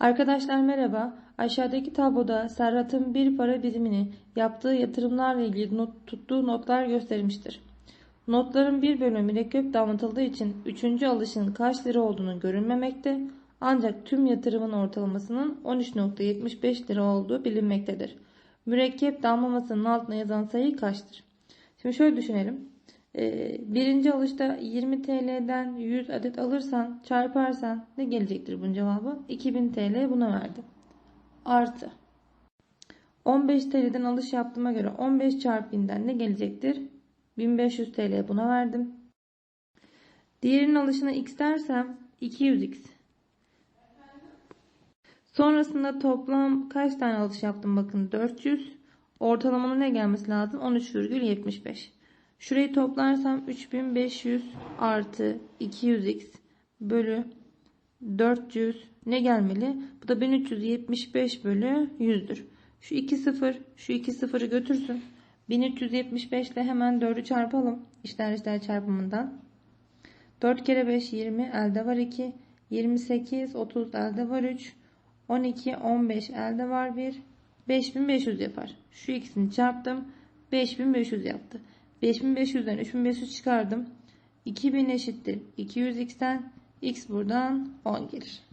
Arkadaşlar merhaba. Aşağıdaki tabloda Serhat'ın bir para birimini yaptığı yatırımlarla ilgili not, tuttuğu notlar gösterilmiştir. Notların bir bölümü mürekkep damlatıldığı için 3. alışın kaç lira olduğunu görünmemekte ancak tüm yatırımın ortalamasının 13.75 lira olduğu bilinmektedir. Mürekkep damlamasının altına yazan sayı kaçtır? Şimdi şöyle düşünelim. Ee, birinci alışta 20 TL'den 100 adet alırsan çarparsan ne gelecektir bunun cevabı? 2000 TL buna verdi. Artı. 15 TL'den alış yaptığıma göre 15 çarpı 1000'den ne gelecektir? 1500 TL buna verdim. Diğerinin alışına x dersem 200x. Sonrasında toplam kaç tane alış yaptım bakın 400. Ortalamanın ne gelmesi lazım? 13,75. Şurayı toplarsam 3500 artı 200x bölü 400 ne gelmeli? Bu da 1375 bölü 100'dür. Şu 2 sıfır, şu 2 sıfırı götürsün. 1375 ile hemen 4'ü çarpalım. İşler işler çarpımından. 4 kere 5 20 elde var 2. 28 30 elde var 3. 12 15 elde var 1. 5500 yapar. Şu ikisini çarptım. 5500 yaptı. 5500'den 3500 çıkardım. 2000 eşittir 200x'ten x buradan 10 gelir.